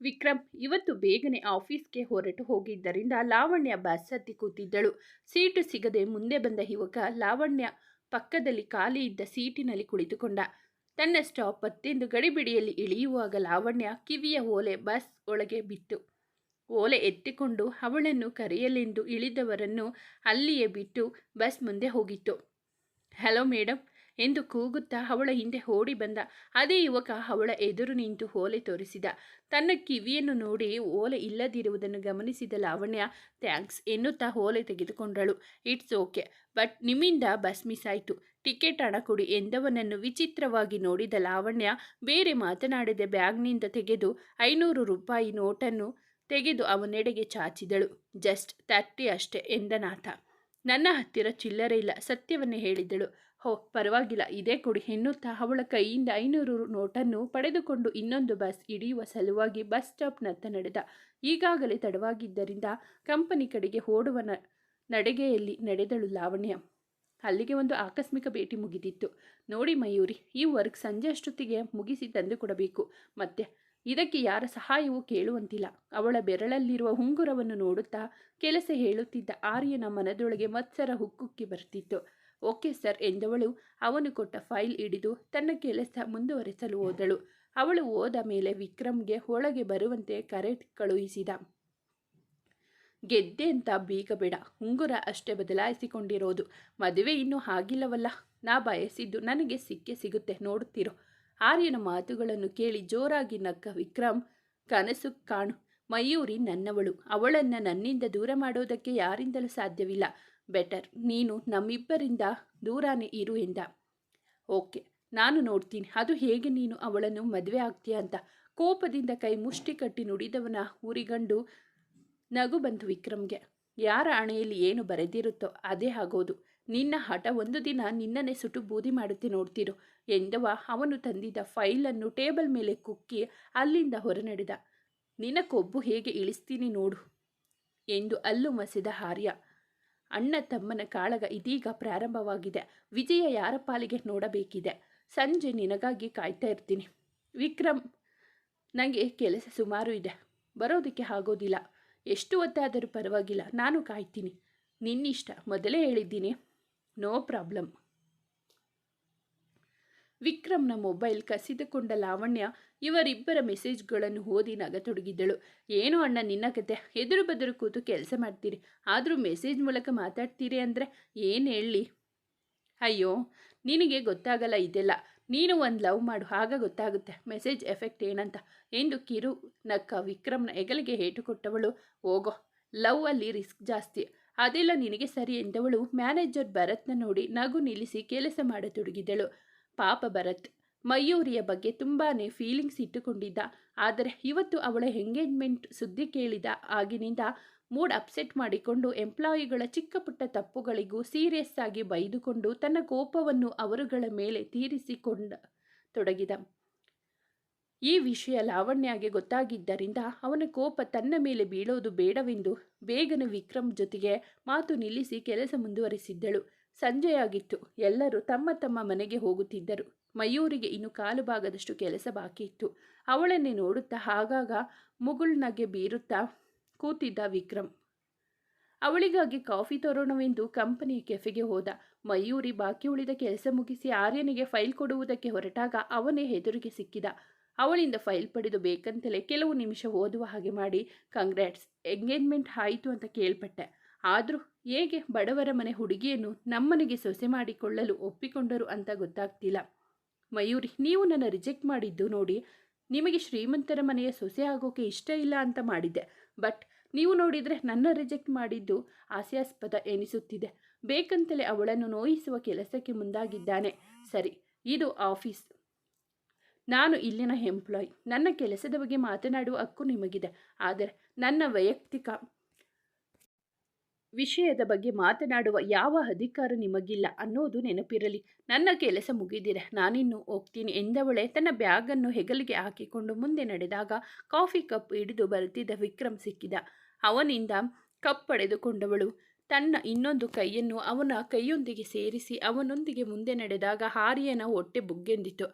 ವಿಕ್ರಮ್ ಇವತ್ತು ಬೇಗನೆ ಆಫೀಸ್ಗೆ ಹೊರಟು ಹೋಗಿದ್ದರಿಂದ ಲಾವಣ್ಯ ಬಸ್ ಹತ್ತಿ ಕೂತಿದ್ದಳು. ಸೀಟು ಸಿಗದೆ ಮುಂದೆ ಬಂದ ಯುವಕ ಲಾವಣ್ಯ ಪಕ್ಕದಲ್ಲಿ ಖಾಲಿ ಇದ್ದ ಸೀಟಿನಲ್ಲಿ ಕುಳಿತುಕೊಂಡ. ತನ್ನ ಸ್ಟಾಪ್ ಹತ್ತೆಂದು ಗಡಿಬಿಡಿಯಲ್ಲಿ ಇಳಿಯುವಾಗ ಲಾವಣ್ಯ ಕಿವಿಯ ಓಲೆ ಬಸ್ ಒಳಗೆ ಬಿತ್ತು. ಓಲೆ ಎತ್ತಿಕೊಂಡು ಅವಳನ್ನು ಕರೆಯಲೆಂದು ಇಳಿದವರನ್ನು ಅಲ್ಲಿಯೇ ಬಿಟ್ಟು ಬಸ್ ಮುಂದೆ ಹೋಗಿತ್ತು. ಹಲೋ ಮೇಡಮ್ ಎಂದು ಕೂಗುತ್ತಾ ಅವಳ ಹಿಂದೆ ಓಡಿ ಬಂದ. ಅದೇ ಯುವಕ ಅವಳ ಎದುರು ನಿಂತು ಓಲೆ ತೋರಿಸಿದ. ತನ್ನ ಕಿವಿಯನ್ನು ನೋಡಿ ಓಲೆ ಇಲ್ಲದಿರುವುದನ್ನು ಗಮನಿಸಿದ ಲಾವಣ್ಯ, ಥ್ಯಾಂಕ್ಸ್ ಎನ್ನುತ್ತಾ ಓಲೆ ತೆಗೆದುಕೊಂಡಳು. ಇಟ್ಸ್ ಓಕೆ, ಬಟ್ ನಿಮ್ಮಿಂದ ಬಸ್ ಮಿಸ್ ಆಯಿತು. ಟಿಕೆಟ್ ಹಣ ಕೊಡಿ ಎಂದವನನ್ನು ವಿಚಿತ್ರವಾಗಿ ನೋಡಿದ ಲಾವಣ್ಯ ಬೇರೆ ಮಾತನಾಡಿದ ಬ್ಯಾಗ್ನಿಂದ ತೆಗೆದು ಐನೂರು ರೂಪಾಯಿ ನೋಟನ್ನು ತೆಗೆದು ಅವನೆಡೆಗೆ ಚಾಚಿದಳು. ಜಸ್ಟ್ ತರ್ಟಿ ಅಷ್ಟೆ ಎಂದನಾಥ ನನ್ನ ಹತ್ತಿರ ಚಿಲ್ಲರೆ ಇಲ್ಲ ಸತ್ಯವನ್ನೇ ಹೇಳಿದಳು ಹೋ, ಪರವಾಗಿಲ್ಲ. ಇದೇ ಕೊಡಿ. ಎನ್ನುತ್ತಾ ಅವಳ ಕೈಯಿಂದ ಐನೂರು ನೋಟನ್ನು ಪಡೆದುಕೊಂಡು ಇನ್ನೊಂದು ಬಸ್ ಹಿಡಿಯುವ ಸಲುವಾಗಿ ಬಸ್ ಸ್ಟಾಪ್ನತ್ತ ನಡೆದ. ಈಗಾಗಲೇ ತಡವಾಗಿದ್ದರಿಂದ ಕಂಪನಿ ಕಡೆಗೆ ಓಡುವ ನಡೆಗೆಯಲ್ಲಿ ನಡೆದಳು ಲಾವಣ್ಯ. ಅಲ್ಲಿಗೆ ಒಂದು ಆಕಸ್ಮಿಕ ಭೇಟಿ ಮುಗಿದಿತ್ತು. ನೋಡಿ ಮಯೂರಿ, ಈ ವರ್ಕ್ ಸಂಜೆ ಅಷ್ಟೊತ್ತಿಗೆ ಮುಗಿಸಿ ತಂದು ಕೊಡಬೇಕು. ಮತ್ತೆ ಇದಕ್ಕೆ ಯಾರ ಸಹಾಯವೂ ಕೇಳುವಂತಿಲ್ಲ. ಅವಳ ಬೆರಳಲ್ಲಿರುವ ಉಂಗುರವನ್ನು ನೋಡುತ್ತಾ ಕೆಲಸ ಹೇಳುತ್ತಿದ್ದ ಆರ್ಯನ ಮನದೊಳಗೆ ಮತ್ಸರ ಹುಕ್ಕುಕ್ಕಿ ಬರ್ತಿತ್ತು. ಓಕೆ ಸರ್ ಎಂದವಳು ಅವನು ಕೊಟ್ಟ ಫೈಲ್ ಹಿಡಿದು ತನ್ನ ಕೆಲಸ ಮುಂದುವರೆಸಲು ಹೋದಳು. ಅವಳು ಹೋದ ಮೇಲೆ ವಿಕ್ರಮ್ಗೆ ಒಳಗೆ ಬರುವಂತೆ ಕರೆ ಕಳುಹಿಸಿದ. ಗೆದ್ದೆ ಅಂತ ಬೀಗ ಬೇಡ ಉಂಗುರ ಅಷ್ಟೇ ಬದಲಾಯಿಸಿಕೊಂಡಿರೋದು. ಮದುವೆ ಇನ್ನೂ ಆಗಿಲ್ಲವಲ್ಲ ನಾ ಬಯಸಿದ್ದು ನನಗೆ ಸಿಕ್ಕೇ ಸಿಗುತ್ತೆ ನೋಡುತ್ತಿರೋ ಆರ್ಯನ ಮಾತುಗಳನ್ನು ಕೇಳಿ ಜೋರಾಗಿ ನಕ್ಕ ವಿಕ್ರಮ್ ಕನಸು ಕಾಣು ಮಯೂರಿ ನನ್ನವಳು ಅವಳನ್ನು ನನ್ನಿಂದ ದೂರ ಮಾಡೋದಕ್ಕೆ ಯಾರಿಂದಲೂ ಸಾಧ್ಯವಿಲ್ಲ. ಬೆಟರ್ ನೀನು ನಮ್ಮಿಬ್ಬರಿಂದ ದೂರನೇ ಇರು ಎಂದ. ಓಕೆ ನಾನು ನೋಡ್ತೀನಿ. ಅದು ಹೇಗೆ ನೀನು ಅವಳನ್ನು ಮದುವೆ ಆಗ್ತೀಯ ಅಂತ. ಕೋಪದಿಂದ ಕೈ ಮುಷ್ಟಿ ಕಟ್ಟಿ ನುಡಿದವನ ಊರಿಗಂಡು ನಗು ಬಂತು ವಿಕ್ರಮ್ಗೆ. ಯಾರ ಹಣೆಯಲ್ಲಿ ಏನು ಬರೆದಿರುತ್ತೋ ಅದೇ ಆಗೋದು. ನಿನ್ನ ಹಠ ಒಂದು ದಿನ ನಿನ್ನನ್ನೇ ಸುಟ್ಟು ಬೂದಿ ಮಾಡುತ್ತೆ ನೋಡ್ತಿರು ಎಂದವ ಅವನು ತಂದಿದ್ದ ಫೈಲನ್ನು ಟೇಬಲ್ ಮೇಲೆ ಕುಕ್ಕಿ ಅಲ್ಲಿಂದ ಹೊರನಡೆದ. ನಿನ್ನ ಕೊಬ್ಬು ಹೇಗೆ ಇಳಿಸ್ತೀನಿ ನೋಡು ಎಂದು ಅಲ್ಲು ಮಸಿದ ಹಾರ್ಯ. ಅಣ್ಣ ತಮ್ಮನ ಕಾಳಗ ಇದೀಗ ಪ್ರಾರಂಭವಾಗಿದೆ. ವಿಜಯ ಯಾರ ಪಾಲಿಗೆ ನೋಡಬೇಕಿದೆ? ಸಂಜೆ ನಿನಗಾಗಿ ಕಾಯ್ತಾ ಇರ್ತೀನಿ. ವಿಕ್ರಮ್ ನನಗೆ ಕೆಲಸ ಸುಮಾರು ಇದೆ. ಬರೋದಕ್ಕೆ ಆಗೋದಿಲ್ಲ. ಎಷ್ಟು ಹೊತ್ತಾದರೂ ಪರವಾಗಿಲ್ಲ. ನಾನು ಕಾಯ್ತೀನಿ. ನಿನ್ನಿಷ್ಟ. ಮೊದಲೇ ಹೇಳಿದ್ದೀನಿ. No problem. ವಿಕ್ರಮ್ನ ಮೊಬೈಲ್ ಕಸಿದುಕೊಂಡ ಲಾವಣ್ಯ ಇವರಿಬ್ಬರ ಮೆಸೇಜ್ಗಳನ್ನು ಓದಿ ನಗತೊಡಗಿದ್ದಳು. ಏನು ಅಣ್ಣ, ನಿನ್ನ ಕತೆ. ಎದುರು ಬದುರು ಕೂತು ಕೆಲಸ ಮಾಡ್ತೀರಿ. ಆದರೂ ಮೆಸೇಜ್ ಮೂಲಕ ಮಾತಾಡ್ತೀರಿ ಅಂದರೆ ಏನು ಹೇಳಿ? ಅಯ್ಯೋ, ನಿನಗೆ ಗೊತ್ತಾಗಲ್ಲ ಇದೆಲ್ಲ. ನೀನು ಒಂದು ಲವ್ ಮಾಡು. ಆಗ ಗೊತ್ತಾಗುತ್ತೆ. ಮೆಸೇಜ್ ಎಫೆಕ್ಟ್ ಏನಂತ. ಎಂದು ಕಿರು ನಕ್ಕ ವಿಕ್ರಮ್ನ ಹೆಗಲಿಗೆ ಹೇಟು ಕೊಟ್ಟವಳು. ಹೋಗೋ, ಲವ್ ಅಲ್ಲಿ ರಿಸ್ಕ್ ಜಾಸ್ತಿ. ಅದೆಲ್ಲ ನಿನಗೆ ಸರಿ ಎಂದವಳು. ಮ್ಯಾನೇಜರ್ ಭರತ್ನ ನೋಡಿ ನಗು ನಿಲ್ಲಿಸಿ ಕೆಲಸ ಮಾಡತೊಡಗಿದಳು ಪಾಪ ಭರತ್. ಮಯೂರಿಯ ಬಗ್ಗೆ ತುಂಬಾ ಫೀಲಿಂಗ್ಸ್ ಇಟ್ಟುಕೊಂಡಿದ್ದ. ಆದರೆ ಇವತ್ತು ಅವಳ ಎಂಗೇಜ್ಮೆಂಟ್ ಸುದ್ದಿ ಕೇಳಿದ ಆಗಿನಿಂದ ಮೂಡ್ ಅಪ್ಸೆಟ್ ಮಾಡಿಕೊಂಡು ಎಂಪ್ಲಾಯಿಗಳ ಚಿಕ್ಕ ಪುಟ್ಟ ತಪ್ಪುಗಳಿಗೂ ಸೀರಿಯಸ್ ಆಗಿ ಬೈದುಕೊಂಡು ತನ್ನ ಕೋಪವನ್ನು ಅವರುಗಳ ಮೇಲೆ ತೀರಿಸಿಕೊಂಡ ತೊಡಗಿದ. ಈ ವಿಷಯ ಲಾವಣ್ಯಗೆ ಗೊತ್ತಾಗಿದ್ದರಿಂದ ಅವನ ಕೋಪ ತನ್ನ ಮೇಲೆ ಬೀಳೋದು ಬೇಡವೆಂದು ಬೇಗನೆ ವಿಕ್ರಮ್ ಜೊತೆಗೆ ಮಾತು ನಿಲ್ಲಿಸಿ ಕೆಲಸ ಮುಂದುವರಿಸಿದ್ದಳು. ಸಂಜೆಯಾಗಿತ್ತು. ಎಲ್ಲರೂ ತಮ್ಮ ತಮ್ಮ ಮನೆಗೆ ಹೋಗುತ್ತಿದ್ದರು. ಮಯೂರಿಗೆ ಇನ್ನು ಕಾಲು ಭಾಗದಷ್ಟು ಕೆಲಸ ಬಾಕಿ ಇತ್ತು. ಅವಳನ್ನೇ ನೋಡುತ್ತಾ ಆಗಾಗ ಮುಗುಳ್ನಗೆ ಬೀರುತ್ತಾ ಕೂತಿದ್ದ ವಿಕ್ರಮ್. ಅವಳಿಗಾಗಿ ಕಾಫಿ ತರೋಣವೆಂದು ಕಂಪನಿಯ ಕೆಫೆಗೆ ಹೋದ. ಮಯೂರಿ ಬಾಕಿ ಉಳಿದ ಕೆಲಸ ಮುಗಿಸಿ ಆರ್ಯನಿಗೆ ಫೈಲ್ ಕೊಡುವುದಕ್ಕೆ ಹೊರಟಾಗ ಅವನೇ ಹೆದರಿಗೆ ಸಿಕ್ಕಿದ. ಅವಳಿಂದ ಫೈಲ್ ಪಡೆದು ಬೇಕಂತಲೇ ಕೆಲವು ನಿಮಿಷ ಓದುವ ಹಾಗೆ ಮಾಡಿ, ಕಂಗ್ರ್ಯಾಟ್ಸ್, ಎಂಗೇಜ್ಮೆಂಟ್ ಆಯಿತು ಅಂತ ಕೇಳ್ಪಟ್ಟೆ. ಆದರೂ ಹೇಗೆ ಬಡವರ ಮನೆ ಹುಡುಗಿಯನ್ನು ನಮ್ಮನೆಗೆ ಸೊಸೆ ಮಾಡಿಕೊಳ್ಳಲು ಒಪ್ಪಿಕೊಂಡರು ಅಂತ ಗೊತ್ತಾಗ್ತಿಲ್ಲ. ಮಯೂರಿ, ನೀವು ನನ್ನ ರಿಜೆಕ್ಟ್ ಮಾಡಿದ್ದು ನೋಡಿ, ನಿಮಗೆ ಶ್ರೀಮಂತರ ಮನೆಯ ಸೊಸೆ ಆಗೋಕೆ ಇಷ್ಟ ಇಲ್ಲ ಅಂತ ಮಾಡಿದ್ದೆ. ಬಟ್ ನೀವು ನೋಡಿದರೆ ನನ್ನ ರಿಜೆಕ್ಟ್ ಮಾಡಿದ್ದು ಹಾಸ್ಯಾಸ್ಪದ ಎನಿಸುತ್ತಿದೆ. ಬೇಕಂತಲೇ ಅವಳನ್ನು ನೋಯಿಸುವ ಕೆಲಸಕ್ಕೆ ಮುಂದಾಗಿದ್ದಾನೆ. ಸರಿ, ಇದು ಆಫೀಸ್. ನಾನು ಇಲ್ಲಿನ ಎಂಪ್ಲಾಯ್. ನನ್ನ ಕೆಲಸದ ಬಗ್ಗೆ ಮಾತನಾಡುವ ಹಕ್ಕು ನಿಮಗಿದೆ. ಆದರೆ ನನ್ನ ವೈಯಕ್ತಿಕ ವಿಷಯದ ಬಗ್ಗೆ ಮಾತನಾಡುವ ಯಾವ ಅಧಿಕಾರ ನಿಮಗಿಲ್ಲ ಅನ್ನೋದು ನೆನಪಿರಲಿ. ನನ್ನ ಕೆಲಸ ಮುಗಿದಿರ ನಾನಿನ್ನು ಹೋಗ್ತೀನಿ ಎಂದವಳೆ ತನ್ನ ಬ್ಯಾಗನ್ನು ಹೆಗಲಿಗೆ ಹಾಕಿಕೊಂಡು ಮುಂದೆ ನಡೆದಾಗ ಕಾಫಿ ಕಪ್ ಹಿಡಿದು ಬರುತ್ತಿದ್ದ ವಿಕ್ರಮ್ ಸಿಕ್ಕಿದ. ಅವನಿಂದ ಕಪ್ ಪಡೆದುಕೊಂಡವಳು. ತನ್ನ ಇನ್ನೊಂದು ಕೈಯನ್ನು ಅವನ ಕೈಯೊಂದಿಗೆ ಸೇರಿಸಿ ಅವನೊಂದಿಗೆ ಮುಂದೆ ನಡೆದಾಗ ಹಾರಿಯನ ಹೊಟ್ಟೆ ಬುಗ್ಗೆಂದಿತು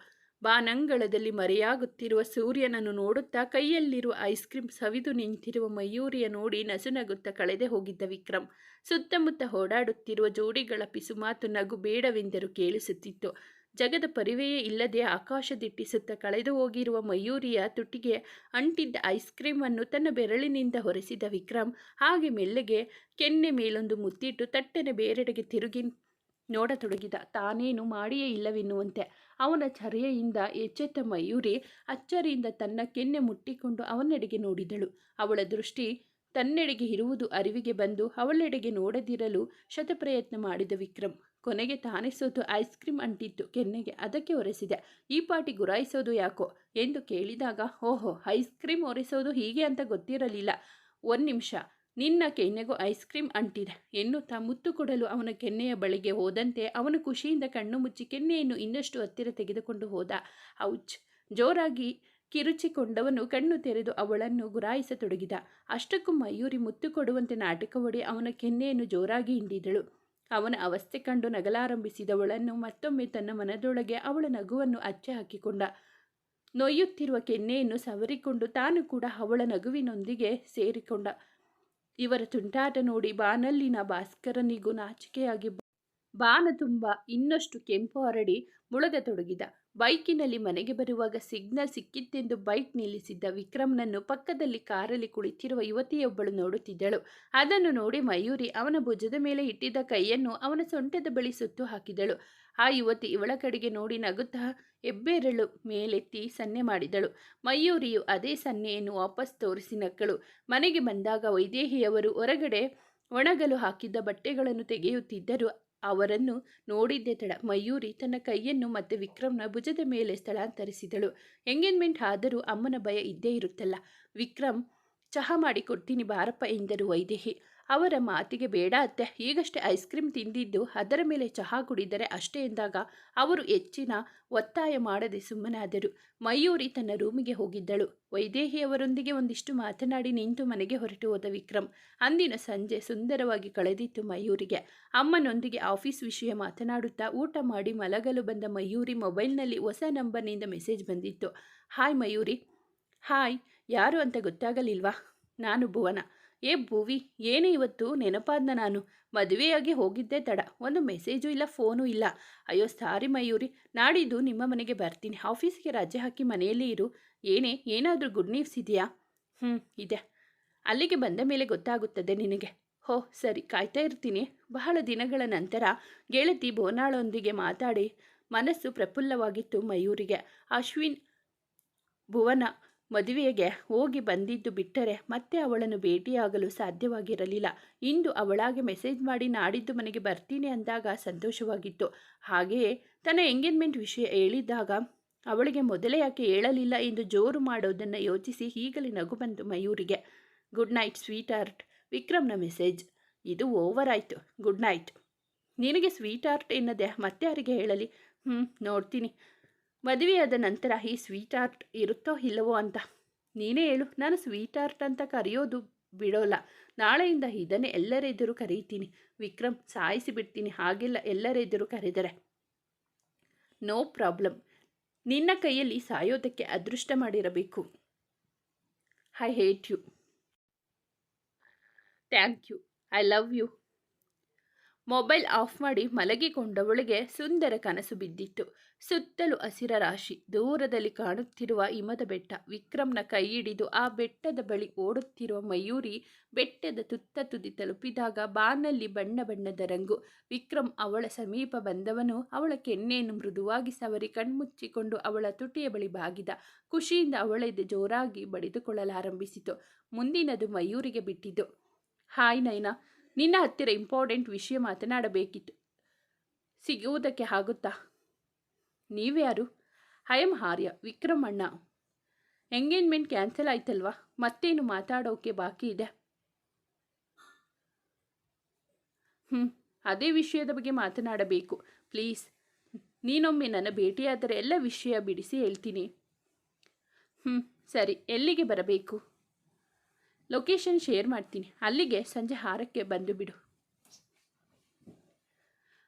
ಬಾನಂಗಳದಲ್ಲಿ ಮರೆಯಾಗುತ್ತಿರುವ ಸೂರ್ಯನನ್ನು ನೋಡುತ್ತಾ ಕೈಯಲ್ಲಿರುವ ಐಸ್ ಕ್ರೀಮ್ ಸವಿದು ನಿಂತಿರುವ ಮಯೂರಿಯ ನೋಡಿ ನಸುನಗುತ್ತಾ ಕಳೆದೆ ಹೋಗಿದ್ದ ವಿಕ್ರಮ್. ಸುತ್ತಮುತ್ತ ಓಡಾಡುತ್ತಿರುವ ಜೋಡಿಗಳ ಪಿಸುಮಾತು ನಗು ಬೇಡವೆಂದರು ಕೇಳಿಸುತ್ತಿತ್ತು. ಜಗದ ಪರಿವೆಯೇ ಇಲ್ಲದೆ ಆಕಾಶ ದಿಟ್ಟಿಸುತ್ತಾ ಕಳೆದು ಹೋಗಿರುವ ಮಯೂರಿಯ ತುಟಿಗೆ ಅಂಟಿದ್ದ ಐಸ್ ಕ್ರೀಮನ್ನು ತನ್ನ ಬೆರಳಿನಿಂದ ಹೊರೆಸಿದ ವಿಕ್ರಮ್ ಹಾಗೆ ಮೆಲ್ಲಗೆ ಕೆನ್ನೆ ಮೇಲೊಂದು ಮುತ್ತಿಟ್ಟು ತಟ್ಟನೆ ಬೇರೆಡೆಗೆ ತಿರುಗಿ ನೋಡತೊಡಗಿದ. ತಾನೇನು ಮಾಡಿಯೇ ಇಲ್ಲವೆನ್ನುವಂತೆ ಅವನ ಚರ್ಯೆಯಿಂದ ಎಚ್ಚೆತ್ತ ಮಯೂರಿ ಅಚ್ಚರಿಯಿಂದ ತನ್ನ ಕೆನ್ನೆ ಮುಟ್ಟಿಕೊಂಡು ಅವನೆಡೆಗೆ ನೋಡಿದಳು. ಅವಳ ದೃಷ್ಟಿ ತನ್ನೆಡೆಗೆ ಇರುವುದು ಅರಿವಿಗೆ ಬಂದು ಅವಳೆಡೆಗೆ ನೋಡದಿರಲು ಶತಪ್ರಯತ್ನ ಮಾಡಿದ ವಿಕ್ರಮ್. ಕೊನೆಗೆ ತಾನೇ ಸೋತು ಐಸ್ ಕ್ರೀಮ್ ಅಂಟಿತ್ತು ಕೆನ್ನೆಗೆ ಅದಕ್ಕೆ ಒರೆಸಿದೆ. ಈ ಪಾಟಿ ಗುರಾಯಿಸೋದು ಯಾಕೋ ಎಂದು ಕೇಳಿದಾಗ, ಓಹೋ, ಐಸ್ ಕ್ರೀಮ್ ಒರೆಸೋದು ಹೀಗೆ ಅಂತ ಗೊತ್ತಿರಲಿಲ್ಲ. ಒಂದು ನಿಮಿಷ. ನಿನ್ನ ಕೆನ್ನೆಗೂ ಐಸ್ ಕ್ರೀಮ್ ಅಂಟಿದೆ. ಎನ್ನುತ್ತಾ ಮುತ್ತು ಕೊಡಲು ಅವನ ಕೆನ್ನೆಯ ಬಳಿಗೆ ಹೋದಂತೆ ಅವನು ಖುಷಿಯಿಂದ ಕಣ್ಣು ಮುಚ್ಚಿ ಕೆನ್ನೆಯನ್ನು ಇನ್ನಷ್ಟು ಹತ್ತಿರ ತೆಗೆದುಕೊಂಡು ಹೋದ. ಔಚ್. ಜೋರಾಗಿ ಕಿರುಚಿಕೊಂಡವನು ಕಣ್ಣು ತೆರೆದು ಅವಳನ್ನು ಗುರಾಯಿಸತೊಡಗಿದ. ಅಷ್ಟಕ್ಕೂ ಮಯೂರಿ ಮುತ್ತು ಕೊಡುವಂತೆ ನಾಟಕವೊಡಿ ಅವನ ಕೆನ್ನೆಯನ್ನು ಜೋರಾಗಿ ಹಿಂಡಿದಳು. ಅವನ ಅವಸ್ಥೆ ಕಂಡು ನಗಲಾರಂಭಿಸಿದವಳನ್ನು ಮತ್ತೊಮ್ಮೆ ತನ್ನ ಮನದೊಳಗೆ ಅವಳ ನಗುವನ್ನು ಅಚ್ಚೆ ಹಾಕಿಕೊಂಡ. ನೊಯ್ಯುತ್ತಿರುವ ಕೆನ್ನೆಯನ್ನು ಸವರಿಕೊಂಡು ತಾನು ಕೂಡ ಅವಳ ನಗುವಿನೊಂದಿಗೆ ಸೇರಿಕೊಂಡ. ಇವರ ತುಂಟಾಟ ನೋಡಿ ಬಾನಲ್ಲಿನ ಭಾಸ್ಕರನಿಗೂ ನಾಚಿಕೆಯಾಗಿ ಬಾನ ತುಂಬ ಇನ್ನಷ್ಟು ಕೆಂಪು ಹರಡಿ ಮುಳುಗತೊಡಗಿದ. ಬೈಕಿನಲ್ಲಿ ಮನೆಗೆ ಬರುವಾಗ ಸಿಗ್ನಲ್ ಸಿಕ್ಕಿತ್ತೆಂದು ಬೈಕ್ ನಿಲ್ಲಿಸಿದ್ದ ವಿಕ್ರಮ್ನನ್ನು ಪಕ್ಕದಲ್ಲಿ ಕಾರಲ್ಲಿ ಕುಳಿತಿರುವ ಯುವತಿಯೊಬ್ಬಳು ನೋಡುತ್ತಿದ್ದಳು. ಅದನ್ನು ನೋಡಿ ಮಯೂರಿ ಅವನ ಭುಜದ ಮೇಲೆ ಇಟ್ಟಿದ್ದ ಕೈಯನ್ನು ಅವನ ಸೊಂಟದ ಬಳಿ ಸುತ್ತು ಹಾಕಿದಳು. ಆ ಯುವತಿ ಇವಳ ಕಡೆಗೆ ನೋಡಿ ನಗುತ್ತಾ ಹೆಬ್ಬೆರಳು ಮೇಲೆತ್ತಿ ಸನ್ನೆ ಮಾಡಿದಳು. ಮಯೂರಿಯು ಅದೇ ಸನ್ನೆಯನ್ನು ವಾಪಸ್ ತೋರಿಸಿ ನಕ್ಕಳು. ಮನೆಗೆ ಬಂದಾಗ ವೈದೇಹಿಯವರು ಹೊರಗಡೆ ಒಣಗಲು ಹಾಕಿದ್ದ ಬಟ್ಟೆಗಳನ್ನು ತೆಗೆಯುತ್ತಿದ್ದರು. ಅವರನ್ನು ನೋಡಿದ್ದೆ ತಡ. ಮಯೂರಿ ತನ್ನ ಕೈಯನ್ನು ಮತ್ತೆ ವಿಕ್ರಮ್ನ ಭುಜದ ಮೇಲೆ ಸ್ಥಳಾಂತರಿಸಿದಳು. ಎಂಗೇಜ್ಮೆಂಟ್ ಆದರೂ ಅಮ್ಮನ ಭಯ ಇದ್ದೇ ಇರುತ್ತಲ್ಲ. ವಿಕ್ರಮ್, ಚಹಾ ಮಾಡಿ ಕೊಡ್ತೀನಿ ಬಾರಪ್ಪ ಎಂದರು ವೈದೇಹಿ. ಅವರ ಮಾತಿಗೆ ಬೇಡ ಅತ್ತೆ. ಈಗಷ್ಟೇ ಐಸ್ ಕ್ರೀಮ್ ತಿಂದಿದ್ದು ಅದರ ಮೇಲೆ ಚಹಾ ಕುಡಿದರೆ ಅಷ್ಟೇ ಎಂದಾಗ ಅವರು ಹೆಚ್ಚಿನ ಒತ್ತಾಯ ಮಾಡದೆ ಸುಮ್ಮನಾದರು. ಮಯೂರಿ ತನ್ನ ರೂಮಿಗೆ ಹೋಗಿದ್ದಳು. ವೈದೇಹಿಯವರೊಂದಿಗೆ ಒಂದಿಷ್ಟು ಮಾತನಾಡಿ ನಿಂತು ಮನೆಗೆ ಹೊರಟು ಹೋದ ವಿಕ್ರಮ್. ಅಂದಿನ ಸಂಜೆ ಸುಂದರವಾಗಿ ಕಳೆದಿತ್ತು ಮಯೂರಿಗೆ. ಅಮ್ಮನೊಂದಿಗೆ ಆಫೀಸ್ ವಿಷಯ ಮಾತನಾಡುತ್ತಾ ಊಟ ಮಾಡಿ ಮಲಗಲು ಬಂದ ಮಯೂರಿ ಮೊಬೈಲ್ನಲ್ಲಿ ಹೊಸ ನಂಬರ್ನಿಂದ ಮೆಸೇಜ್ ಬಂದಿತ್ತು. ಹಾಯ್ ಮಯೂರಿ. ಹಾಯ್. ಯಾರು ಅಂತ ಗೊತ್ತಾಗಲಿಲ್ವಾ? ನಾನು ಭುವನ. ಏ ಭುವಿ, ಏನೇ ಇವತ್ತು? ನೆನಪಾದ್ನ ನಾನು. ಮದುವೆಯಾಗಿ ಹೋಗಿದ್ದೆ ತಡ. ಒಂದು ಮೆಸೇಜು ಇಲ್ಲ, ಫೋನು ಇಲ್ಲ. ಅಯ್ಯೋ ಸಾರಿ ಮಯೂರಿ. ನಾಡಿದ್ದು ನಿಮ್ಮ ಮನೆಗೆ ಬರ್ತೀನಿ. ಆಫೀಸಿಗೆ ರಜೆ ಹಾಕಿ ಮನೆಯಲ್ಲಿ ಇರು. ಏನೇ, ಏನಾದರೂ ಗುಡ್ ನ್ಯೂಸ್ ಇದೆಯಾ? ಹ್ಞೂ ಇದೆ. ಅಲ್ಲಿಗೆ ಬಂದ ಮೇಲೆ ಗೊತ್ತಾಗುತ್ತದೆ ನಿನಗೆ. ಹೋ, ಸರಿ, ಕಾಯ್ತಾ ಇರ್ತೀನಿ. ಬಹಳ ದಿನಗಳ ನಂತರ ಗೆಳತಿ ಬೋನಾಳೊಂದಿಗೆ ಮಾತಾಡಿ ಮನಸ್ಸು ಪ್ರಫುಲ್ಲವಾಗಿತ್ತು ಮಯೂರಿಗೆ. ಅಶ್ವಿನ್ ಭುವನ ಮದುವೆಗೆ ಹೋಗಿ ಬಂದಿದ್ದು ಬಿಟ್ಟರೆ ಮತ್ತೆ ಅವಳನ್ನು ಭೇಟಿಯಾಗಲು ಸಾಧ್ಯವಾಗಿರಲಿಲ್ಲ. ಇಂದು ಅವಳಾಗೆ ಮೆಸೇಜ್ ಮಾಡಿ ನಾಡಿದ್ದು ಮನೆಗೆ ಬರ್ತೀನಿ ಅಂದಾಗ ಸಂತೋಷವಾಗಿತ್ತು. ಹಾಗೆಯೇ ತನ್ನ ಎಂಗೇಜ್ಮೆಂಟ್ ವಿಷಯ ಹೇಳಿದ್ದಾಗ ಅವಳಿಗೆ ಮೊದಲೇ ಯಾಕೆ ಹೇಳಲಿಲ್ಲ ಎಂದು ಜೋರು ಮಾಡೋದನ್ನು ಯೋಚಿಸಿ ಈಗಲೇ ನಗು ಬಂತು ಮಯೂರಿಗೆ, ಗುಡ್ ನೈಟ್ ಸ್ವೀಟ್ ಆರ್ಟ್ ವಿಕ್ರಮ್ನ ಮೆಸೇಜ್. ಇದು ಓವರ್ ಆಯಿತು. Good night. ನಿನಗೆ ಸ್ವೀಟ್ ಆರ್ಟ್ ಎನ್ನದೆ ಮತ್ತೆ ಯಾರಿಗೆ ಹೇಳಲಿ? ಹ್ಞೂ ನೋಡ್ತೀನಿ. ಮದುವೆಯಾದ ನಂತರ ಈ ಸ್ವೀಟ್ ಆರ್ಟ್ ಇರುತ್ತೋ ಇಲ್ಲವೋ ಅಂತ. ನೀನೇ ಹೇಳು, ನಾನು ಸ್ವೀಟ್ ಆರ್ಟ್ ಅಂತ ಕರೆಯೋದು ಬಿಡೋಲ್ಲ. ನಾಳೆಯಿಂದ ಇದನ್ನೇ ಎಲ್ಲರೆದುರು ಕರೀತೀನಿ. ವಿಕ್ರಮ್, ಸಾಯಿಸಿ ಬಿಡ್ತೀನಿ. ಹಾಗೆಲ್ಲ ಎಲ್ಲರೆದುರು ಕರೆದರೆ. No problem. ನಿನ್ನ ಕೈಯಲ್ಲಿ ಸಾಯೋದಕ್ಕೆ ಅದೃಷ್ಟ ಮಾಡಿರಬೇಕು. I hate you thank you I love you mobile off ಮಾಡಿ ಮಲಗಿಕೊಂಡವಳಿಗೆ ಸುಂದರ ಕನಸು ಬಿದ್ದಿತ್ತು. ಸುತ್ತಲೂ ಹಸಿರ ರಾಶಿ. ದೂರದಲ್ಲಿ ಕಾಣುತ್ತಿರುವ ಹಿಮದ ಬೆಟ್ಟ. ವಿಕ್ರಮ್ನ ಕೈ ಹಿಡಿದು ಆ ಬೆಟ್ಟದ ಬಳಿ ಓಡುತ್ತಿರುವ ಮಯೂರಿ ಬೆಟ್ಟದ ತುತ್ತ ತುದಿ ತಲುಪಿದಾಗ ಬಾನಲ್ಲಿ ಬಣ್ಣ ಬಣ್ಣದ ರಂಗು. ವಿಕ್ರಮ್ ಅವಳ ಸಮೀಪ ಬಂದವನು ಅವಳ ಕೆನ್ನೆಯನ್ನು ಮೃದುವಾಗಿ ಸವರಿ ಕಣ್ಮುಚ್ಚಿಕೊಂಡು ಅವಳ ತುಟಿಯ ಬಳಿ ಬಾಗಿದ. ಖುಷಿಯಿಂದ ಅವಳೆದೆ ಜೋರಾಗಿ ಬಡಿದುಕೊಳ್ಳಲಾರಂಭಿಸಿತು. ಮುಂದಿನದು ಮಯೂರಿಗೆ ಬಿಟ್ಟಿದ್ದು. ಹಾಯ್ ನೈನಾ ನಿನ್ನ ಹತ್ತಿರ ಇಂಪಾರ್ಟೆಂಟ್ ವಿಷಯ ಮಾತನಾಡಬೇಕಿತ್ತು. ಸಿಗುವುದಕ್ಕೆ ಆಗುತ್ತಾ? ನೀವ್ಯಾರು? ಎಂ ಹಾರ್ಯ ವಿಕ್ರಮ್ ಅಣ್ಣ. ಎಂಗೇಜ್ಮೆಂಟ್ ಕ್ಯಾನ್ಸಲ್ ಆಯ್ತಲ್ವಾ? ಮತ್ತೇನು ಮಾತಾಡೋಕೆ ಬಾಕಿ ಇದೆ? ಹ್ಞೂ ಅದೇ ವಿಷಯದ ಬಗ್ಗೆ ಮಾತನಾಡಬೇಕು. ಪ್ಲೀಸ್ ನೀನೊಮ್ಮೆ ನನ್ನ ಭೇಟಿಯಾದರೆ ಎಲ್ಲ ವಿಷಯ ಬಿಡಿಸಿ ಹೇಳ್ತೀನಿ. ಹ್ಞೂ ಸರಿ, ಎಲ್ಲಿಗೆ ಬರಬೇಕು? ಲೊಕೇಶನ್ ಶೇರ್ ಮಾಡ್ತೀನಿ. ಅಲ್ಲಿಗೆ ಸಂಜೆ ಆರಕ್ಕೆ ಬಂದು ಬಿಡು.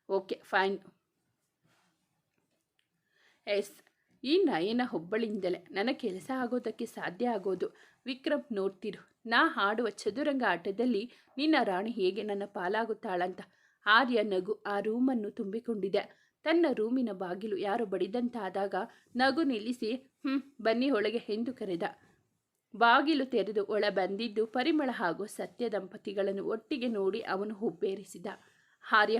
ಓಕೆ ಫೈನ್ ಎಸ್ ಈ ನಯನ ಒಬ್ಬಳಿಂದಲೇ ನನ್ನ ಕೆಲಸ ಆಗೋದಕ್ಕೆ ಸಾಧ್ಯ ಆಗೋದು. ವಿಕ್ರಮ್ ನೋಡ್ತಿರು. ನಾ ಆಡುವ ಚದುರಂಗ ಆಟದಲ್ಲಿ ನಿನ್ನ ರಾಣಿ ಹೇಗೆ ನನ್ನ ಪಾಲಾಗುತ್ತಾಳಂತ. ಆರ್ಯ ನಗು ಆ ರೂಮನ್ನು ತುಂಬಿಕೊಂಡಿದೆ. ತನ್ನ ರೂಮಿನ ಬಾಗಿಲು ಯಾರು ಬಡಿದಂತಾದಾಗ ನಗು ನಿಲ್ಲಿಸಿ ಹ್ಞೂ ಬನ್ನಿ ಒಳಗೆ ಎಂದು ಕರೆದ. ಬಾಗಿಲು ತೆರೆದು ಒಳ ಬಂದಿದ್ದು ಪರಿಮಳ ಹಾಗೂ ಸತ್ಯ ದಂಪತಿಗಳನ್ನು ಒಟ್ಟಿಗೆ ನೋಡಿ ಅವನು ಹುಬ್ಬೇರಿಸಿದ. ಹಾರ್ಯ,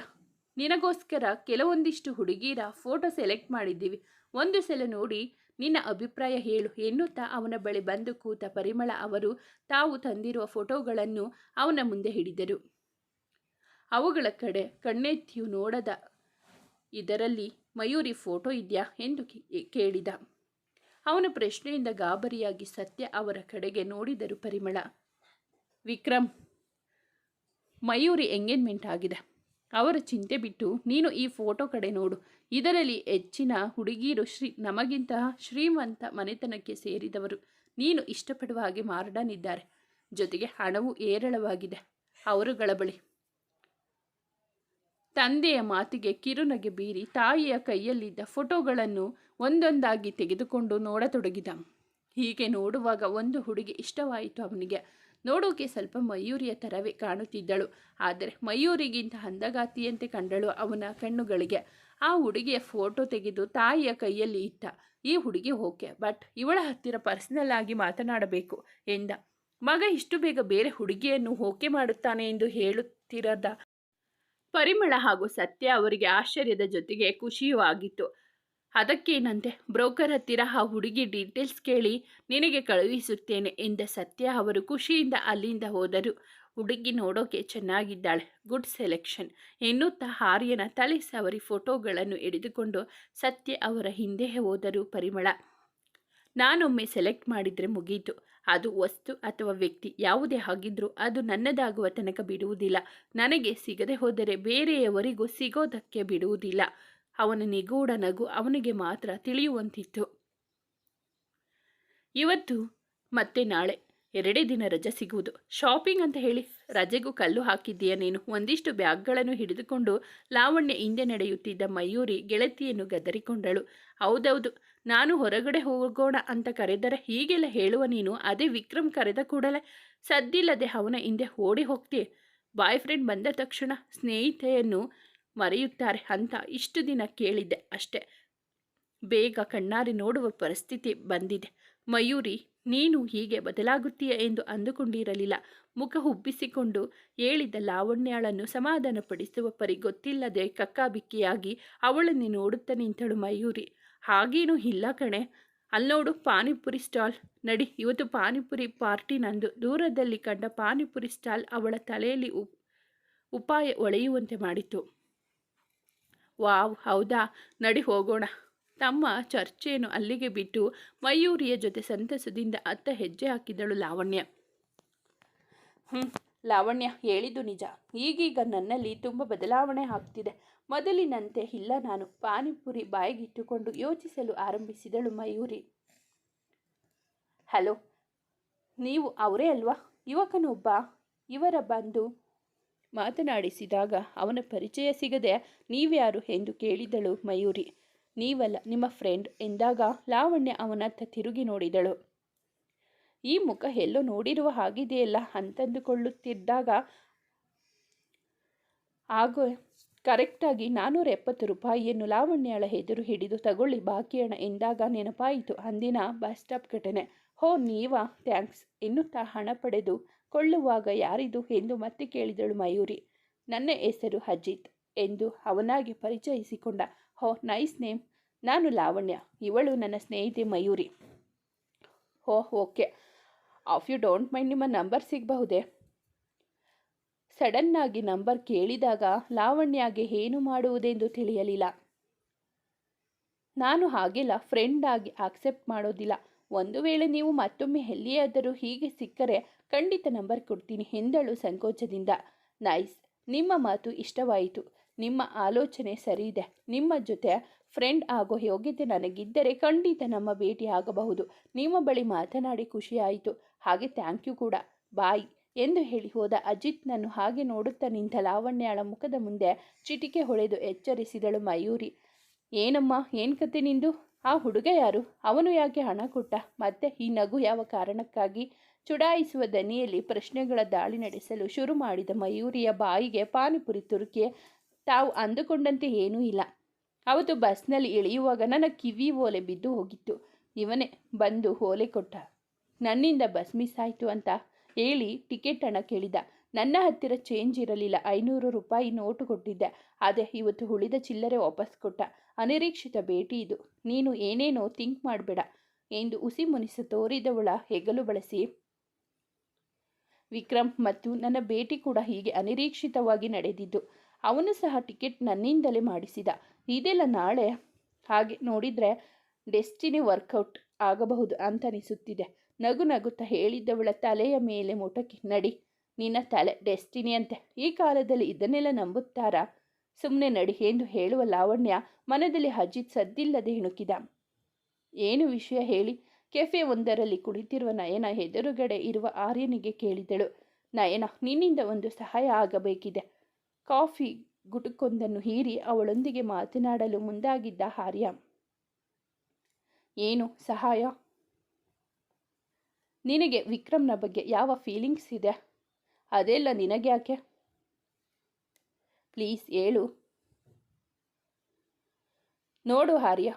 ನಿನಗೋಸ್ಕರ ಕೆಲವೊಂದಿಷ್ಟು ಹುಡುಗಿಯರ ಫೋಟೋ ಸೆಲೆಕ್ಟ್ ಮಾಡಿದ್ದೀವಿ. ಒಂದು ಸಲ ನೋಡಿ, ನಿನ್ನ ಅಭಿಪ್ರಾಯ ಹೇಳು ಎನ್ನುತ್ತಾ ಅವನ ಬಳಿ ಬಂದು ಕೂತ ಪರಿಮಳ ಅವರು ತಾವು ತಂದಿರುವ ಫೋಟೋಗಳನ್ನು ಅವನ ಮುಂದೆ ಹಿಡಿದರು. ಅವುಗಳ ಕಡೆ ಕಣ್ಣೆತ್ತಿಯು ನೋಡದ ಇದರಲ್ಲಿ ಮಯೂರಿ ಫೋಟೋ ಇದೆಯಾ? ಎಂದು ಕೇಳಿದ. ಅವನ ಪ್ರಶ್ನೆಯಿಂದ ಗಾಬರಿಯಾಗಿ ಸತ್ಯ ಅವರ ಕಡೆಗೆ ನೋಡಿದರು ಪರಿಮಳ. ವಿಕ್ರಮ್, ಮಯೂರಿ ಎಂಗೇಜ್ಮೆಂಟ್ ಆಗಿದೆ. ಅವರ ಚಿಂತೆ ಬಿಟ್ಟು, ನೀನು ಈ ಫೋಟೋ ಕಡೆ ನೋಡು. ಇದರಲ್ಲಿ ಹೆಚ್ಚಿನ ಹುಡುಗಿಯರು ಶ್ರೀ, ನಮಗಿಂತ ಶ್ರೀಮಂತ ಮನೆತನಕ್ಕೆ ಸೇರಿದವರು. ನೀನು ಇಷ್ಟಪಡುವ ಹಾಗೆ ಮಾರ್ಡನಿದ್ದಾರೆ. ಜೊತೆಗೆ ಹಣವು ಏರಳವಾಗಿದೆ ಅವರುಗಳ ಬಳಿ. ತಂದೆಯ ಮಾತಿಗೆ ಕಿರುನಗೆ ಬೀರಿ ತಾಯಿಯ ಕೈಯಲ್ಲಿದ್ದ ಫೋಟೋಗಳನ್ನು ಒಂದೊಂದಾಗಿ ತೆಗೆದುಕೊಂಡು ನೋಡತೊಡಗಿದ. ಹೀಗೆ ನೋಡುವಾಗ ಒಂದು ಹುಡುಗಿ ಇಷ್ಟವಾಯಿತು ಅವನಿಗೆ. ನೋಡೋಕೆ ಸ್ವಲ್ಪ ಮಯೂರಿಯ ಥರವೇ ಕಾಣುತ್ತಿದ್ದಳು. ಆದರೆ ಮಯೂರಿಗಿಂತ ಅಂದಗಾತಿಯಂತೆ ಕಂಡಳು ಅವನ ಕಣ್ಣುಗಳಿಗೆ. ಆ ಹುಡುಗಿಯ ಫೋಟೋ ತೆಗೆದು ತಾಯಿಯ ಕೈಯಲ್ಲಿ ಇಟ್ಟ. ಈ ಹುಡುಗಿ ಓಕೆ, ಬಟ್ ಇವಳ ಹತ್ತಿರ ಪರ್ಸನಲ್ ಆಗಿ ಮಾತನಾಡಬೇಕು ಎಂದ. ಮಗ ಇಷ್ಟು ಬೇಗ ಬೇರೆ ಹುಡುಗಿಯನ್ನು ಓಕೆ ಮಾಡುತ್ತಾನೆ ಎಂದು ಹೇಳುತ್ತಿರದ ಪರಿಮಳ ಹಾಗೂ ಸತ್ಯ ಅವರಿಗೆ ಆಶ್ಚರ್ಯದ ಜೊತೆಗೆ ಖುಷಿಯೂ ಆಗಿತ್ತು. ಅದಕ್ಕೇನಂತೆ ಬ್ರೋಕರ್ ಹತ್ತಿರ ಆ ಹುಡುಗಿ ಡೀಟೇಲ್ಸ್ ಕೇಳಿ ನಿನಗೆ ಕಳುಹಿಸುತ್ತೇನೆ ಎಂದ ಸತ್ಯ ಅವರು ಖುಷಿಯಿಂದ ಅಲ್ಲಿಂದ ಹೋದರು. ಹುಡುಗಿ ನೋಡೋಕೆ ಚೆನ್ನಾಗಿದ್ದಾಳೆ ಗುಡ್ ಸೆಲೆಕ್ಷನ್ ಎನ್ನುತ್ತಾ ಆರ್ಯನ ತಲೆ ಸವರಿ ಫೋಟೋಗಳನ್ನು ಹಿಡಿದುಕೊಂಡು ಸತ್ಯ ಅವರ ಹಿಂದೆ ಹೋದರು ಪರಿಮಳ. ನಾನೊಮ್ಮೆ ಸೆಲೆಕ್ಟ್ ಮಾಡಿದರೆ ಮುಗೀತು. ಅದು ವಸ್ತು ಅಥವಾ ವ್ಯಕ್ತಿ ಯಾವುದೇ ಆಗಿದ್ರೂ ಅದು ನನ್ನದಾಗುವ ತನಕ ಬಿಡುವುದಿಲ್ಲ. ನನಗೆ ಸಿಗದೆ ಹೋದರೆ ಬೇರೆಯವರಿಗೂ ಸಿಗೋದಕ್ಕೆ ಬಿಡುವುದಿಲ್ಲ. ಅವನ ನಿಗೂಢ ನಗು ಅವನಿಗೆ ಮಾತ್ರ ತಿಳಿಯುವಂತಿತ್ತು. ಇವತ್ತು ಮತ್ತೆ ನಾಳೆ ಎರಡೇ ದಿನ ರಜೆ ಸಿಗುವುದು. ಶಾಪಿಂಗ್ ಅಂತ ಹೇಳಿ ರಜೆಗೂ ಕಲ್ಲು ಹಾಕಿದ್ದೀಯ ನೀನು. ಒಂದಿಷ್ಟು ಬ್ಯಾಗ್ಗಳನ್ನು ಹಿಡಿದುಕೊಂಡು ಲಾವಣ್ಯ ಹಿಂದೆ ನಡೆಯುತ್ತಿದ್ದ ಮಯೂರಿ ಗೆಳತಿಯನ್ನು ಗದರಿಕೊಂಡಳು. ಹೌದೌದು, ನಾನು ಹೊರಗಡೆ ಹೋಗೋಣ ಅಂತ ಕರೆದರೆ ಹೀಗೆಲ್ಲ ಹೇಳುವ ನೀನು ಅದೇ ವಿಕ್ರಮ್ ಕರೆದ ಕೂಡಲೇ ಸದ್ದಿಲ್ಲದೆ ಅವನ ಹಿಂದೆ ಓಡಿ ಹೋಗ್ತೀಯ. ಬಾಯ್ ಫ್ರೆಂಡ್ ಬಂದ ತಕ್ಷಣ ಸ್ನೇಹಿತೆಯನ್ನು ಮರೆಯುತ್ತಾರೆ ಅಂತ ಇಷ್ಟು ದಿನ ಕೇಳಿದ್ದೆ ಅಷ್ಟೆ. ಬೇಗ ಕಣ್ಣಾರಿ ನೋಡುವ ಪರಿಸ್ಥಿತಿ ಬಂದಿದೆ. ಮಯೂರಿ, ನೀನು ಹೀಗೆ ಬದಲಾಗುತ್ತೀಯ ಎಂದು ಅಂದುಕೊಂಡಿರಲಿಲ್ಲ. ಮುಖ ಹುಬ್ಬಿಸಿಕೊಂಡು ಹೇಳಿದ ಲಾವಣ್ಯಾಳನ್ನು ಸಮಾಧಾನಪಡಿಸುವ ಪರಿ ಗೊತ್ತಿಲ್ಲದೆ ಕಕ್ಕಾಬಿಕ್ಕಿಯಾಗಿ ಅವಳನ್ನು ನೋಡುತ್ತಾ ನಿಂತಳು ಮಯೂರಿ. ಹಾಗೇನೂ ಇಲ್ಲ ಕಣೆ. ಅಲ್ನೋಡು ಪಾನಿಪುರಿ ಸ್ಟಾಲ್. ನಡಿ, ಇವತ್ತು ಪಾನಿಪುರಿ ಪಾರ್ಟಿ ನಂದು. ದೂರದಲ್ಲಿ ಕಂಡ ಪಾನಿಪುರಿ ಸ್ಟಾಲ್ ಅವಳ ತಲೆಯಲ್ಲಿ ಉಪ್, ಉಪಾಯ ಒಳೆಯುವಂತೆ ಮಾಡಿತು. ವಾವ್, ಹೌದಾ? ನಡಿ ಹೋಗೋಣ. ತಮ್ಮ ಚರ್ಚೆಯನ್ನು ಅಲ್ಲಿಗೆ ಬಿಟ್ಟು ಮಯೂರಿಯ ಜೊತೆ ಸಂತಸದಿಂದ ಅತ್ತ ಹೆಜ್ಜೆ ಹಾಕಿದಳು ಲಾವಣ್ಯ. ಹ್ಞೂ ಲಾವಣ್ಯ, ಹೇಳಿದ್ದು ನಿಜ. ಈಗೀಗ ನನ್ನಲ್ಲಿ ತುಂಬ ಬದಲಾವಣೆ ಆಗ್ತಿದೆ. ಮೊದಲಿನಂತೆ ಇಲ್ಲ ನಾನು. ಪಾನಿಪುರಿ ಬಾಯಿಗಿಟ್ಟುಕೊಂಡು ಯೋಚಿಸಲು ಆರಂಭಿಸಿದಳು ಮಯೂರಿ. ಹಲೋ, ನೀವು ಅವರೇ ಅಲ್ವಾ? ಯುವಕನೊಬ್ಬ, ಇವರ ಬಂದು ಮಾತನಾಡಿಸಿದಾಗ ಅವನ ಪರಿಚಯ ಸಿಗದೆ ನೀವ್ಯಾರು ಎಂದು ಕೇಳಿದಳು ಮಯೂರಿ. ನೀವಲ್ಲ, ನಿಮ್ಮ ಫ್ರೆಂಡ್ ಎಂದಾಗ ಲಾವಣ್ಯ ಅವನತ್ತ ತಿರುಗಿ ನೋಡಿದಳು. ಈ ಮುಖ ಎಲ್ಲೋ ನೋಡಿರುವ ಹಾಗಿದೆಯಲ್ಲ ಅಂತಂದುಕೊಳ್ಳುತ್ತಿದ್ದಾಗ ಹಾಗೂ ಕರೆಕ್ಟಾಗಿ ನಾನ್ನೂರ ಎಪ್ಪತ್ತು ರೂಪಾಯಿಯನ್ನು ಲಾವಣ್ಯಳ ಎದುರು ಹಿಡಿದು ತಗೊಳ್ಳಿ ಬಾಕಿ ಹಣ ಎಂದಾಗ ನೆನಪಾಯಿತು ಅಂದಿನ ಬಸ್ ಸ್ಟಾಪ್ ಘಟನೆ. ಹೋ ನೀವಾ, ಥ್ಯಾಂಕ್ಸ್ ಎನ್ನುತ್ತಾ ಹಣ ಪಡೆದು ಕೊಳ್ಳುವಾಗ ಯಾರಿದು ಎಂದು ಮತ್ತೆ ಕೇಳಿದಳು ಮಯೂರಿ. ನನ್ನ ಹೆಸರು ಅಜಿತ್ ಎಂದು ಅವನಾಗಿ ಪರಿಚಯಿಸಿಕೊಂಡ. ಹೋ, ನೈಸ್ ನೇಮ್. ನಾನು ಲಾವಣ್ಯ. ಇವಳು ನನ್ನ ಸ್ನೇಹಿತೆ Mayuri. Oh, okay. If you don't mind, ನಿಮ್ಮ ನಂಬರ್ ಸಿಗಬಹುದೇ? ಸಡನ್ನಾಗಿ ನಂಬರ್ ಕೇಳಿದಾಗ ಲಾವಣ್ಯಗೆ ಏನು ಮಾಡುವುದೆಂದು ತಿಳಿಯಲಿಲ್ಲ. ನಾನು ಹಾಗೆಲ್ಲ ಫ್ರೆಂಡ್ ಆಗಿ ಆಕ್ಸೆಪ್ಟ್ ಮಾಡೋದಿಲ್ಲ. ಒಂದು ವೇಳೆ ನೀವು ಮತ್ತೊಮ್ಮೆ ಎಲ್ಲಿಯಾದರೂ ಹೀಗೆ ಸಿಕ್ಕರೆ ಖಂಡಿತ ನಂಬರ್ ಕೊಡ್ತೀನಿ, ಎಂದಳು ಸಂಕೋಚದಿಂದ. ನೈಸ್, ನಿಮ್ಮ ಮಾತು ಇಷ್ಟವಾಯಿತು. ನಿಮ್ಮ ಆಲೋಚನೆ ಸರಿ ಇದೆ ನಿಮ್ಮ ಜೊತೆ ಫ್ರೆಂಡ್ ಆಗೋ ಯೋಗ್ಯತೆ ನನಗಿದ್ದರೆ ಖಂಡಿತ ನಮ್ಮ ಭೇಟಿ ಆಗಬಹುದು. ನಿಮ್ಮ ಬಳಿ ಮಾತನಾಡಿ ಖುಷಿಯಾಯಿತು. ಹಾಗೆ ಥ್ಯಾಂಕ್ ಯು ಕೂಡ. ಬಾಯ್, ಎಂದು ಹೇಳಿ ಹೋದ ಅಜಿತ್ನನ್ನು ಹಾಗೆ ನೋಡುತ್ತಾ ನಿಂತ ಲಾವಣ್ಯಳ ಮುಖದ ಮುಂದೆ ಚಿಟಿಕೆ ಹೊಳೆದು ಎಚ್ಚರಿಸಿದಳು ಮಯೂರಿ. ಏನಮ್ಮ, ಏನು ಕತೆ ನಿಂದು? ಆ ಹುಡುಗ ಯಾರು? ಅವನು ಯಾಕೆ ಹಣ ಕೊಟ್ಟ? ಮತ್ತೆ ಈ ನಗು ಯಾವ ಕಾರಣಕ್ಕಾಗಿ? ಚುಡಾಯಿಸುವ ದನಿಯಲ್ಲಿ ಪ್ರಶ್ನೆಗಳ ದಾಳಿ ನಡೆಸಲು ಶುರು ಮಾಡಿದ ಮಯೂರಿಯ ಬಾಯಿಗೆ ಪಾನಿಪುರಿ ತುರುಕಿ ತಾವು ಅಂದುಕೊಂಡಂತೆ ಏನೂ ಇಲ್ಲ. ಅವತ್ತು ಬಸ್ನಲ್ಲಿ ಇಳಿಯುವಾಗ ನನ್ನ ಕಿವಿ ಓಲೆ ಬಿದ್ದು ಹೋಗಿತ್ತು. ಇವನೇ ಬಂದು ಓಲೆ ಕೊಟ್ಟ. ನನ್ನಿಂದ ಬಸ್ ಮಿಸ್ ಆಯಿತು ಅಂತ ಹೇಳಿ ಟಿಕೆಟ್ ಹಣ ಕೇಳಿದ. ನನ್ನ ಹತ್ತಿರ ಚೇಂಜ್ ಇರಲಿಲ್ಲ. ಐನೂರು ರೂಪಾಯಿ ನೋಟು ಕೊಟ್ಟಿದ್ದೆ. ಆದರೆ ಇವತ್ತು ಉಳಿದ ಚಿಲ್ಲರೆ ವಾಪಸ್ ಕೊಟ್ಟ. ಅನಿರೀಕ್ಷಿತ ಭೇಟಿ ಇದು. ನೀನು ಏನೇನೋ ಥಿಂಕ್ ಮಾಡಬೇಡ ಎಂದು ಉಸಿ ಮುನಿಸ ತೋರಿದವಳ ಹೆಗಲು ಬಳಸಿ. ವಿಕ್ರಮ್ ಮತ್ತು ನನ್ನ ಭೇಟಿ ಕೂಡ ಹೀಗೆ ಅನಿರೀಕ್ಷಿತವಾಗಿ ನಡೆದಿದ್ದು. ಅವನು ಸಹ ಟಿಕೆಟ್ ನನ್ನಿಂದಲೇ ಮಾಡಿಸಿದ. ಇದೆಲ್ಲ ನಾಳೆ? ಹಾಗೆ ನೋಡಿದರೆ ಡೆಸ್ಟಿನಿ ವರ್ಕೌಟ್ ಆಗಬಹುದು ಅಂತ ಅನಿಸುತ್ತಿದೆ. ನಗು ನಗುತ್ತಾ ಹೇಳಿದ್ದವಳ ತಲೆಯ ಮೇಲೆ ಮುಟಕಿ. ನಡಿ. ನಿನ್ನ ತಲೆ ಡೆಸ್ಟಿನಿ ಅಂತೆ. ಈ ಕಾಲದಲ್ಲಿ ಇದನ್ನೆಲ್ಲ ನಂಬುತ್ತಾರಾ? ಸುಮ್ಮನೆ ನಡಿ ಎಂದು ಹೇಳುವ ಲಾವಣ್ಯ ಮನದಲ್ಲಿ ಅಜಿತ್ ಸದ್ದಿಲ್ಲದೆ ಇಣುಕಿದ ಏನು ವಿಷಯ ಹೇಳಿ? ಕೆಫೆ ಒಂದರಲ್ಲಿ ಕುಳಿತಿರುವ ನಯನ ಎದುರುಗಡೆ ಇರುವ ಆರ್ಯನಿಗೆ ಕೇಳಿದಳು. ನಯನ, ನಿನ್ನಿಂದ ಒಂದು ಸಹಾಯ ಆಗಬೇಕಿದೆ. ಕಾಫಿ ಗುಟುಕೊಂದನ್ನು ಹೀರಿ ಅವಳೊಂದಿಗೆ ಮಾತನಾಡಲು ಮುಂದಾಗಿದ್ದ ಆರ್ಯ. ಏನು ಸಹಾಯ? ನಿನಗೆ ವಿಕ್ರಮ್ನ ಬಗ್ಗೆ ಯಾವ ಫೀಲಿಂಗ್ಸ್ ಇದೆ? ಅದೆಲ್ಲ ನಿನಗ್ಯಾಕೆ ಪ್ಲೀಸ್ ಹೇಳು. ನೋಡು ಹಾರ್ಯ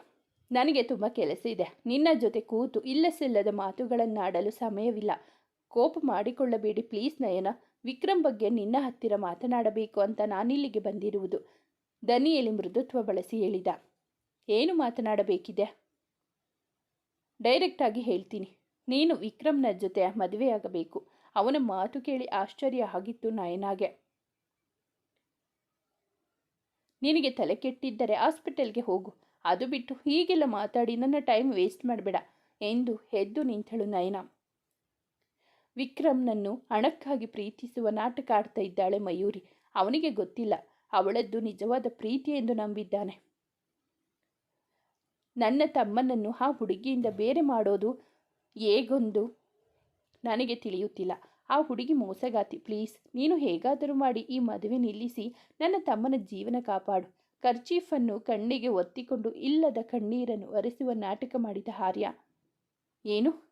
ನನಗೆ ತುಂಬ ಕೆಲಸ ಇದೆ. ನಿನ್ನ ಜೊತೆ ಕೂತು ಇಲ್ಲಸಿಲ್ಲದ ಮಾತುಗಳನ್ನಾಡಲು ಸಮಯವಿಲ್ಲ. ಕೋಪ ಮಾಡಿಕೊಳ್ಳಬೇಡಿ ಪ್ಲೀಸ್ ನಯನ. ವಿಕ್ರಮ್ ಬಗ್ಗೆ ನಿನ್ನ ಹತ್ತಿರ ಮಾತನಾಡಬೇಕು ಅಂತ ನಾನಿಲ್ಲಿಗೆ ಬಂದಿರುವುದು. ದನಿಯಲ್ಲಿ ಮೃದುತ್ವ ಬಳಸಿ ಹೇಳಿದ. ಏನು ಮಾತನಾಡಬೇಕಿದೆ? ಡೈರೆಕ್ಟಾಗಿ ಹೇಳ್ತೀನಿ. ನೀನು ವಿಕ್ರಮ್ನ ಜೊತೆ ಮದುವೆಯಾಗಬೇಕು. ಅವನ ಮಾತು ಕೇಳಿ ಆಶ್ಚರ್ಯ ಆಗಿತ್ತು ನಯನಾಗೆ. ನಿನಗೆ ತಲೆ ಕೆಟ್ಟಿದ್ದರೆ ಹಾಸ್ಪಿಟಲ್ಗೆ ಹೋಗು. ಅದು ಬಿಟ್ಟು ಹೀಗೆಲ್ಲ ಮಾತಾಡಿ ನನ್ನ ಟೈಮ್ ವೇಸ್ಟ್ ಮಾಡಬೇಡ ಎಂದು ಎದ್ದು ನಿಂತಳು ನಯನ. ವಿಕ್ರಮ್ನನ್ನು ಹಣಕ್ಕಾಗಿ ಪ್ರೀತಿಸುವ ನಾಟಕ ಆಡ್ತಾ ಇದ್ದಾಳೆ ಮಯೂರಿ. ಅವನಿಗೆ ಗೊತ್ತಿಲ್ಲ ಅವಳದ್ದು ನಿಜವಾದ ಪ್ರೀತಿ ಎಂದು ನಂಬಿದ್ದಾನೆ. ನನ್ನ ತಮ್ಮನನ್ನು ಆ ಹುಡುಗಿಯಿಂದ ಬೇರೆ ಮಾಡೋದು ಹೇಗೊಂದು ನನಗೆ ತಿಳಿಯುತ್ತಿಲ್ಲ. ಆ ಹುಡುಗಿ ಮೋಸಗಾತಿ, ಪ್ಲೀಸ್, ನೀನು ಹೇಗಾದರೂ ಮಾಡಿ ಈ ಮದುವೆ ನಿಲ್ಲಿಸಿ, ನನ್ನ ತಮ್ಮನ ಜೀವನ ಕಾಪಾಡು. ಕರ್ಚೀಫನ್ನು ಕಣ್ಣಿಗೆ ಒತ್ತಿಕೊಂಡು ಇಲ್ಲದ ಕಣ್ಣೀರನ್ನು ಒರೆಸುವ ನಾಟಕ ಮಾಡಿದ ಹಾರ್ಯ. ಏನು?